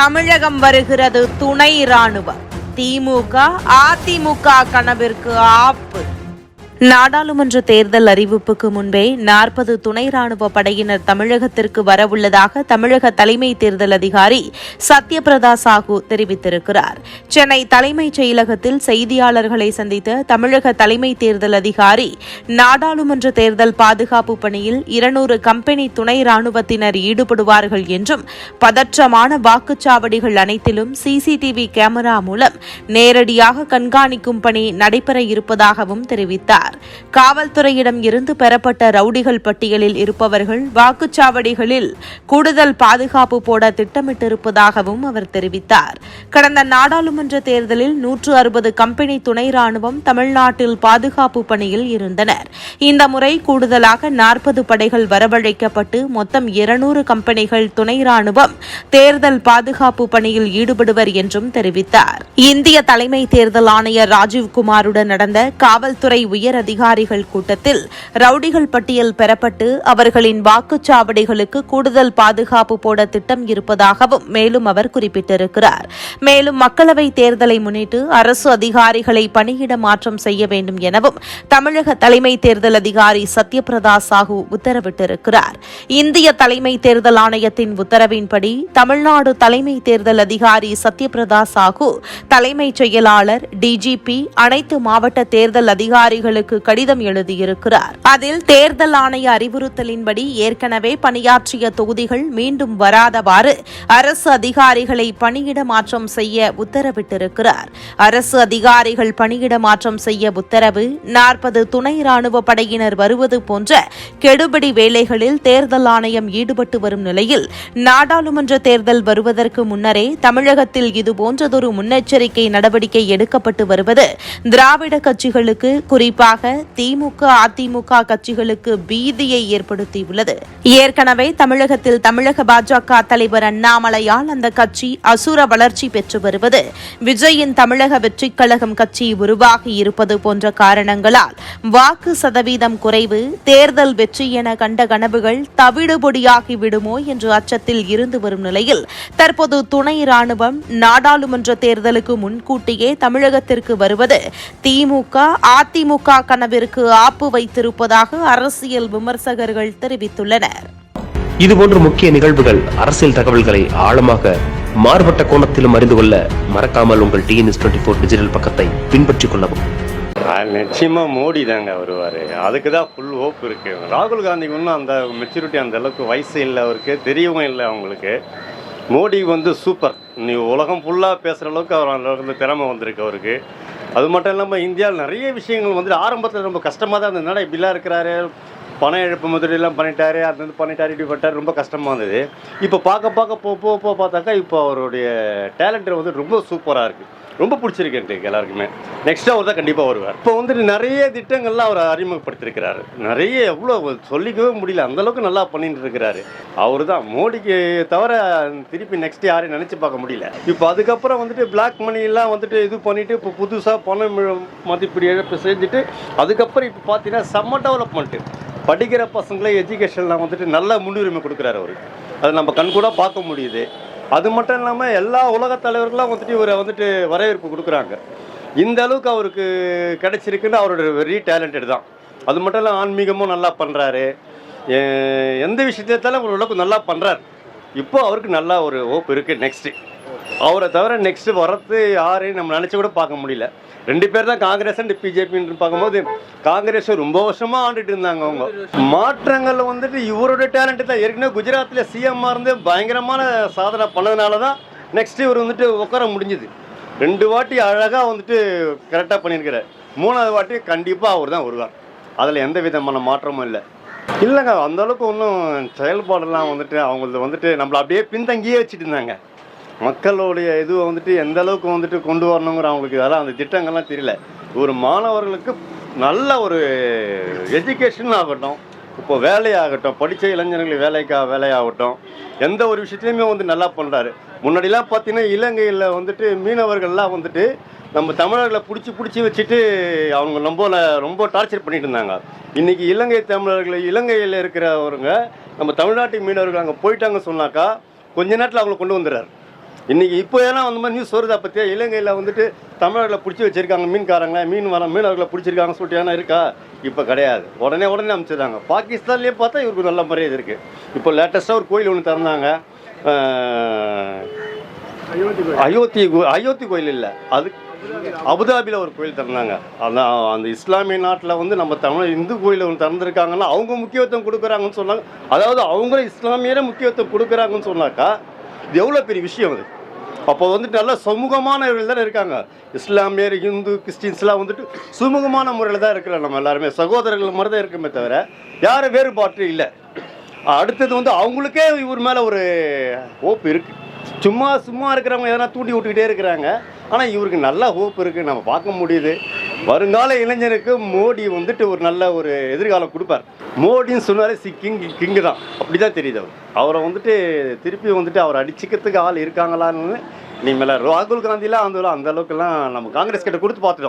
தமிழகம் வருகிறது துணை ராணுவம் திமுக அதிமுக கனவிற்கு ஆப்பு. நாடாளுமன்ற தேர்தல் அறிவிப்புக்கு முன்பே நாற்பது துணை ராணுவ படையினர் தமிழகத்திற்கு வரவுள்ளதாக தமிழக தலைமை தேர்தல் அதிகாரி சத்யபிரதா சாஹூ தெரிவித்திருக்கிறார். சென்னை தலைமைச் செயலகத்தில் செய்தியாளர்களை சந்தித்த தமிழக தலைமை தேர்தல் அதிகாரி நாடாளுமன்ற தேர்தல் பாதுகாப்பு பணியில் இருநூறு கம்பெனி துணை ராணுவத்தினர் ஈடுபடுவார்கள் என்றும் பதற்றமான வாக்குச்சாவடிகள் அனைத்திலும் சிசிடிவி கேமரா மூலம் நேரடியாக கண்காணிக்கும் பணி நடைபெற இருப்பதாகவும் தெரிவித்தார். காவல்துறையிடம் இருந்து பெறப்பட்ட ரவுடிகள் பட்டியலில் இருப்பவர்கள் வாக்குச்சாவடிகளில் கூடுதல் பாதுகாப்பு போட திட்டமிட்டிருப்பதாகவும் அவர் தெரிவித்தார். கடந்த நாடாளுமன்ற தேர்தலில் நூற்று அறுபது கம்பெனி துணை ராணுவம் தமிழ்நாட்டில் பாதுகாப்பு பணியில் இருந்தனர். இந்த முறை கூடுதலாக நாற்பது படைகள் வரவழைக்கப்பட்டு மொத்தம் இருநூறு கம்பெனிகள் துணை ராணுவம் தேர்தல் பாதுகாப்பு பணியில் ஈடுபடுவர் என்றும் தெரிவித்தார். இந்திய தலைமை தேர்தல் ஆணையர் ராஜீவ்குமாருடன் நடந்த காவல்துறை உயர் அதிகாரிகள் கூட்டத்தில் ரவுடிகள் பட்டியல் பெறப்பட்டு அவர்களின் வாக்குச்சாவடிகளுக்கு கூடுதல் பாதுகாப்பு போட திட்டம் இருப்பதாகவும் மேலும் அவர் குறிப்பிட்டிருக்கிறார். மேலும் மக்களவை தேர்தலை முன்னிட்டு அரசு அதிகாரிகளை பணியிட மாற்றம் செய்ய வேண்டும் எனவும் தமிழக தலைமை தேர்தல் அதிகாரி சத்யபிரதா சாஹூ உத்தரவிட்டிருக்கிறார். இந்திய தலைமை தேர்தல் ஆணையத்தின் உத்தரவின்படி தமிழ்நாடு தலைமை தேர்தல் அதிகாரி சத்யபிரதா சாஹூ தலைமைச் செயலாளர் டிஜிபி அனைத்து மாவட்ட தேர்தல் அதிகாரிகளுக்கு கடிதம் எழுதியிருக்கிறார். அதில் தேர்தல் ஆணைய அறிவுறுத்தலின்படி ஏற்கனவே பணியாற்றிய தொகுதிகள் மீண்டும் வராதவாறு அரசு அதிகாரிகளை பணியிட மாற்றம் செய்ய உத்தரவிட்டிருக்கிறார். அரசு அதிகாரிகள் பணியிட மாற்றம் செய்ய உத்தரவு நாற்பது துணை ராணுவ படையினர் வருவது போன்ற கெடுபிடி வேலைகளில் தேர்தல் ஆணையம் ஈடுபட்டு வரும் நிலையில் நாடாளுமன்ற தேர்தல் வருவதற்கு முன்னரே தமிழகத்தில் இதுபோன்றதொரு முன்னெச்சரிக்கை நடவடிக்கை எடுக்கப்பட்டு வருவது திராவிட கட்சிகளுக்கு குறிப்பாக திமுக அதிமுக கட்சிகளுக்கு பீதியை ஏற்படுத்தியுள்ளது. ஏற்கனவே தமிழகத்தில் தமிழக பாஜக தலைவர் அண்ணாமலையால் அந்த கட்சி அசுர வளர்ச்சி பெற்று வருவது விஜயின் தமிழக வெற்றிக் கழகம் கட்சி உருவாகி இருப்பது போன்ற காரணங்களால் வாக்கு சதவீதம் குறைவு தேர்தல் வெற்றி என கண்ட கனவுகள் தவிடுபொடியாகி விடுமோ என்ற அச்சத்தில் இருந்து வரும் நிலையில் தற்போது துணை ராணுவம் நாடாளுமன்ற தேர்தலுக்கு முன்கூட்டியே தமிழகத்திற்கு வருவது திமுக அதிமுக கனவிற்கு ஆப்பு வைத்திருப்பதாக அரசியல் விமர்சகர்கள் தெரிவித்துள்ளனர். இதுபோன்ற முக்கிய நிகழ்வுகள் அரசியல் தகவல்களை ஆழமாக மாறுபட்ட கோணத்திலும் அறிந்து கொள்ள மறக்காமல் உங்கள் டிஎன்எஸ் டுவெண்ட்டி ஃபோர் டிஜிட்டல் பக்கத்தை பின்பற்றிக் கொள்ளவும். நிச்சயமாக மோடி தாங்க வருவார். அதுக்கு தான் ஃபுல் ஹோப் இருக்குது ராகுல் காந்திக்கு இன்னும் அந்த மெச்சூரிட்டி அந்த அளவுக்கு வயசு இல்லை அவருக்கு தெரியவும் இல்லை அவங்களுக்கு. மோடி வந்து சூப்பர் நீ உலகம் ஃபுல்லாக பேசுகிற அளவுக்கு அவர் அந்த அளவுக்கு திறமை வந்திருக்கு அவருக்கு. அது மட்டும் இல்லாமல் இந்தியாவில் நிறைய விஷயங்கள் வந்துட்டு ஆரம்பத்தில் ரொம்ப கஷ்டமாக தான் இருந்தது. என்னடா இப்படிலாம் இருக்கிறாரு? பண இழப்பு முதலெல்லாம் பண்ணிட்டாரு அது வந்து பண்ணிட்டாரு இப்படி பண்ணிட்டாரு ரொம்ப கஷ்டமாக இருந்தது. இப்போ பார்க்க பார்க்க போ போ போக பார்த்தாக்கா இப்போ அவருடைய டேலண்ட் வந்து ரொம்ப சூப்பராக இருக்குது ரொம்ப பிடிச்சிருக்கு எனக்கு எல்லாருக்குமே. நெக்ஸ்ட்டாக அவர் தான் கண்டிப்பாக வருவார். இப்போ வந்துட்டு நிறைய திட்டங்கள்லாம் அவர் அறிமுகப்படுத்திருக்கிறாரு. நிறைய எவ்வளோ சொல்லிக்கவே முடியல. அந்த அளவுக்கு நல்லா பண்ணிட்டு இருக்கிறாரு. அவர் தான். மோடிக்கு தவிர திருப்பி நெக்ஸ்ட் யாரையும் நினச்சி பார்க்க முடியல. இப்போ அதுக்கப்புறம் வந்துட்டு பிளாக் மணியெல்லாம் வந்துட்டு இது பண்ணிட்டு இப்போ புதுசாக பணம் மதிப்பீடு இழப்பு செஞ்சுட்டு அதுக்கப்புறம் இப்போ பார்த்தீங்கன்னா செம்ம டெவலப்மெண்ட்டு படிக்கிற பசங்களே எஜுகேஷன்லாம் வந்துட்டு நல்ல முன்னுரிமை கொடுக்குறாரு அவர். அது நம்ம கண்கூட பார்க்க முடியுது. அது மட்டும் இல்லாமல் எல்லா உலக தலைவர்களும் வந்துட்டு இவரை வந்துட்டு வரவேற்பு கொடுக்குறாங்க. இந்த அளவுக்கு அவருக்கு கிடைச்சிருக்குன்னு அவரோட வெரி டேலண்டட் தான். அது மட்டும் இல்லாமல் ஆன்மீகமும் நல்லா பண்ணுறாரு எந்த விஷயத்தாலும் ஓரளவுக்கு நல்லா பண்ணுறாரு இப்போ அவருக்கு நல்லா ஒரு ஹோப் இருக்குது நெக்ஸ்ட்டு அவரை தவிர நெக்ஸ்ட்டு வரது யாரையும் நம்ம நினச்சி கூட பார்க்க முடியல. ரெண்டு பேர் தான் காங்கிரஸ் அண்ட் பிஜேபின்னு பார்க்கும்போது காங்கிரஸ் ரொம்ப வருஷமா ஆண்டுட்டு இருந்தாங்க அவங்க. மாற்றங்கள் வந்துட்டு இவரோட டேலண்ட் தான். ஏற்கனவே குஜராத்தில் சிஎம்மாக இருந்து பயங்கரமான சாதனை பண்ணதுனால தான் நெக்ஸ்ட் இவர் வந்துட்டு உட்கார முடிஞ்சுது. ரெண்டு வாட்டி அழகாக வந்துட்டு கரெக்டாக பண்ணியிருக்கிறார். மூணாவது வாட்டி கண்டிப்பாக அவர் தான் வருவார். அதில் எந்த விதமான மாற்றமும் இல்லை. இல்லைங்க அந்த அளவுக்கு ஒன்றும் செயல்பாடெல்லாம் வந்துட்டு அவங்களது வந்துட்டு நம்மளை அப்படியே பின்தங்கியே வச்சுட்டு இருந்தாங்க. மக்களுடைய இது வந்துட்டு எந்த அளவுக்கு வந்துட்டு கொண்டு வரணுங்கிற அவங்களுக்கு அதெல்லாம் அந்த திட்டங்கள்லாம் தெரியல. ஒரு மாணவர்களுக்கு நல்ல ஒரு எஜுகேஷன் ஆகட்டும் இப்போ வேலையாகட்டும் படித்த இளைஞர்கள் வேலைக்கா வேலையாகட்டும் எந்த ஒரு விஷயத்துலையுமே வந்து நல்லா பண்ணுறாரு முன்னாடிலாம் பார்த்தீங்கன்னா இலங்கையில் வந்துட்டு மீனவர்கள்லாம் வந்துட்டு நம்ம தமிழர்களை பிடிச்சி பிடிச்சி வச்சுட்டு அவங்க ரொம்ப ரொம்ப டார்ச்சர் பண்ணிட்டு இருந்தாங்க. இன்றைக்கி இலங்கை தமிழர்கள் இலங்கையில் இருக்கிறவங்க நம்ம தமிழ்நாட்டு மீனவர்கள் அங்கே போயிட்டாங்க சொன்னாக்கா கொஞ்ச நேரத்தில் அவங்கள கொண்டு வந்துடுறாரு. இன்னைக்கு இப்போ ஏன்னா அந்த மாதிரி நியூஸ் வருதா பற்றியா இலங்கையில் வந்துட்டு தமிழர்களை பிடிச்சி வச்சிருக்காங்க மீன்காரங்க மீன் வர மீனவர்களை பிடிச்சிருக்காங்க சொல்லிட்டு ஏன்னா இருக்கா? இப்போ கிடையாது. உடனே உடனே அமைச்சிருந்தாங்க பாகிஸ்தான்லேயே பார்த்தா இவருக்கு நல்ல மரியாதை இருக்குது இப்போ லேட்டஸ்ட்டாக ஒரு கோயில் ஒன்று திறந்தாங்க. அயோத்தி கோ- அயோத்தி கோயில் இல்லை. அது அபுதாபியில் ஒரு கோயில் திறந்தாங்க. அந்த அந்த இஸ்லாமிய நாட்டில் வந்து நம்ம தமிழ் இந்து கோயில் ஒன்று திறந்துருக்காங்கன்னா அவங்க முக்கியத்துவம் கொடுக்குறாங்கன்னு சொன்னாங்க. அதாவது அவங்களும் இஸ்லாமியரே முக்கியத்துவம் கொடுக்குறாங்கன்னு சொன்னாக்கா இது எவ்வளோ பெரிய விஷயம் அது? அப்போ வந்துட்டு நல்ல சமூகமானவர்கள் தானே இருக்காங்க. இஸ்லாமியர் இந்து கிறிஸ்டின்ஸ்லாம் வந்துட்டு சுமூகமான முறையில் தான் இருக்கிறோம் நம்ம எல்லாருமே. சகோதரர்கள் மாதிரி தான் இருக்குமே தவிர யாரும் வேறுபாட்டு இல்லை. அடுத்தது வந்து அவங்களுக்கே இவர் மேலே ஒரு ஹோப் இருக்குது சும்மா சும்மா இருக்கிறவங்க எதனா தூண்டி விட்டுக்கிட்டே இருக்கிறாங்க. ஆனால் இவருக்கு நல்ல ஹோப் இருக்குது நம்ம பார்க்க முடியுது. வருங்கால இளைஞருக்கு மோடி வந்துட்டு ஒரு நல்ல ஒரு எதிர்காலம் கொடுப்பார். மோடின்னு சொன்னாலே சி கிங் கிங்கு தான். அப்படி தான் தெரியுது அவர். அவரை வந்துட்டு திருப்பி வந்துட்டு அவர் அடிச்சுக்கிறதுக்கு ஆள் இருக்காங்களான்னு இனிமேல் ராகுல் காந்திலாம் அந்த அந்த அளவுக்குலாம் நம்ம காங்கிரஸ் கிட்ட கொடுத்து பார்த்துட்டோம்.